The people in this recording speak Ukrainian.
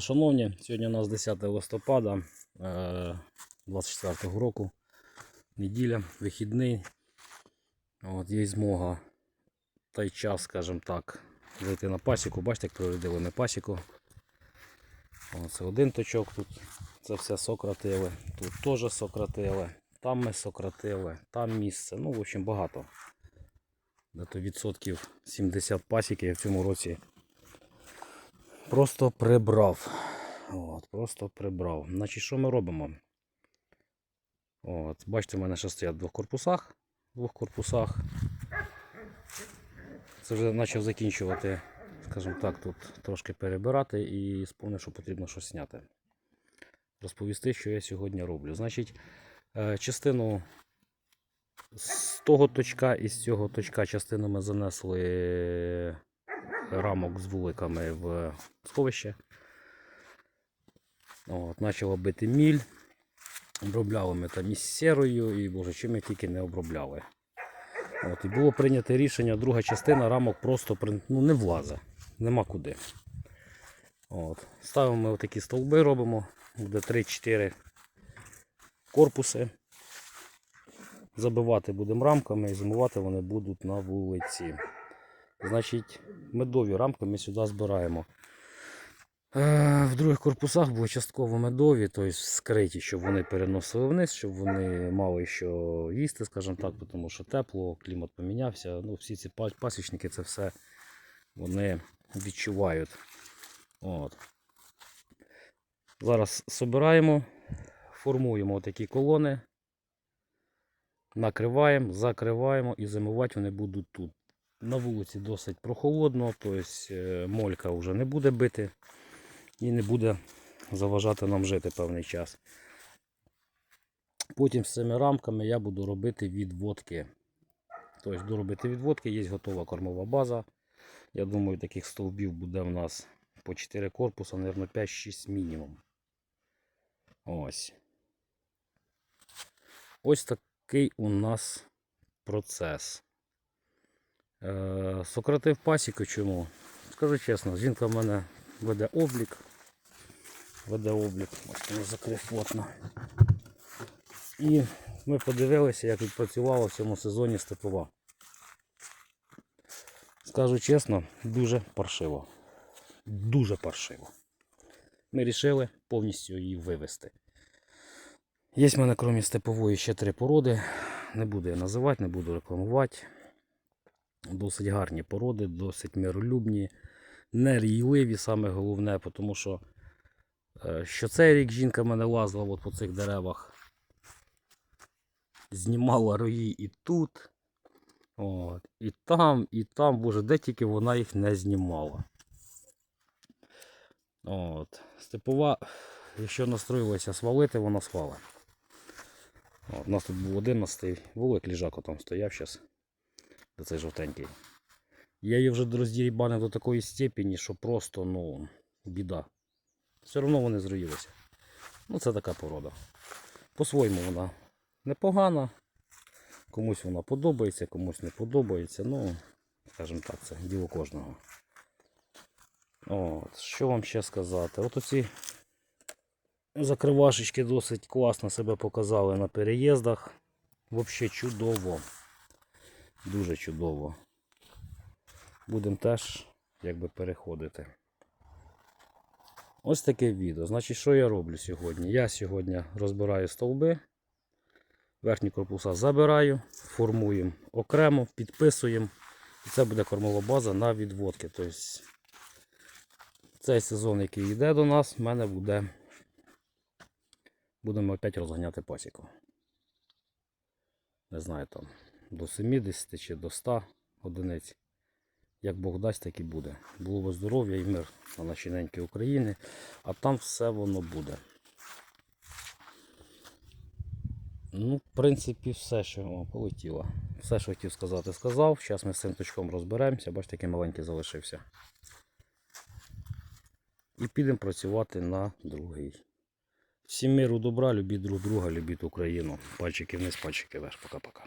Шановні, сьогодні у нас 10 листопада е, 24 року. Неділя, вихідний. От, є змога той час, скажімо так, зайти на пасіку. Бачите, як прорядили ми пасіку. Це один точок, тут це все сократили, тут теж сократили, там ми сократили, там місце. Ну, в общем, багато. Дето відсотків 70 пасіки я в цьому році просто прибрав. От, просто прибрав. Значить, що ми робимо? От, бачите, в мене ще стоять в двох корпусах. В двох корпусах. Це вже почав закінчувати, скажімо так, тут трошки перебирати і сповнив, що потрібно щось зняти. Розповісти, що я сьогодні роблю. Значить, е, частину з того точка і з цього точка частину ми занесли рамок з вуликами в сховище. От, Почало бити міль. Обробляли ми там із серою і боже, чим ми тільки не обробляли. От, і було прийнято рішення, друга частина рамок просто ну, не влазить. Нема куди. От. Ставимо ми отакі стовби, робимо. Буде 3-4 корпуси. Забивати будемо рамками і зимувати вони будуть на вулиці. Значить, медові рамки ми сюди збираємо. Е, В других корпусах були частково медові, тобто скриті, щоб вони переносили вниз, щоб вони мали що їсти, скажімо так, тому що тепло, клімат помінявся. Ну, всі ці пасічники це все вони відчувають. От. Зараз збираємо, формуємо такі колони, накриваємо, закриваємо і зимувати вони будуть тут. На вулиці досить прохолодно, тобто е, молька вже не буде бити і не буде заважати нам жити певний час. Потім з цими рамками я буду робити відводки. Тобто буду робити відводки, є готова кормова база. Я думаю, таких стовбів буде в нас по 4 корпуса, мабуть, 5-6 мінімум. Ось. Ось такий у нас процес. Е, Сократив пасіку чому? Скажу чесно, жінка в мене веде облік. Веде облік. Я закрив плотно. І ми подивилися, як відпрацювала в цьому сезоні степова. Скажу чесно, дуже паршиво. Дуже паршиво. Ми вирішили повністю її вивести. Є в мене, крім степової, ще три породи. Не буду я називати, не буду рекламувати. Досить гарні породи, досить миролюбні, нерійливі, саме головне, тому що, е, що цей рік жінка мене лазила от по цих деревах. Знімала рої і тут, от, і там, і там, боже, де тільки вона їх не знімала. От. Степова, якщо настроїлася свалити, вона свала. От, у нас тут був 11 вулик, ліжак там стояв зараз. Цей жовтенький. Я її вже роздірібанив до такої степені, що просто, ну, біда. Все одно вони зроїлися. Ну, це така порода. По-своєму вона непогана. Комусь вона подобається, комусь не подобається. Ну, скажімо так, це діло кожного. От, що вам ще сказати? От оці закривашечки досить класно себе показали на переїздах. Взагалі чудово. Дуже чудово. Будемо теж якби переходити. Ось таке відео. Значить, що я роблю сьогодні? Я сьогодні розбираю стовби, верхні корпуса забираю, формуємо окремо, підписуємо. І це буде кормова база на відводки. Тобто цей сезон, який йде до нас, в мене буде. Будемо опять розганяти пасіку. Не знаю там до 70 чи до 100 одиниць. Як Бог дасть, так і буде. Було би здоров'я і мир на нашій ненькій Україні, а там все воно буде. Ну, в принципі, все, що полетіло. Все, що хотів сказати, сказав. Зараз ми з цим точком розберемося. Бачите, який маленький залишився. І підемо працювати на другий. Всім миру добра, любіть друг друга, любіть Україну. Пальчики вниз, пальчики вверх. Пока-пока.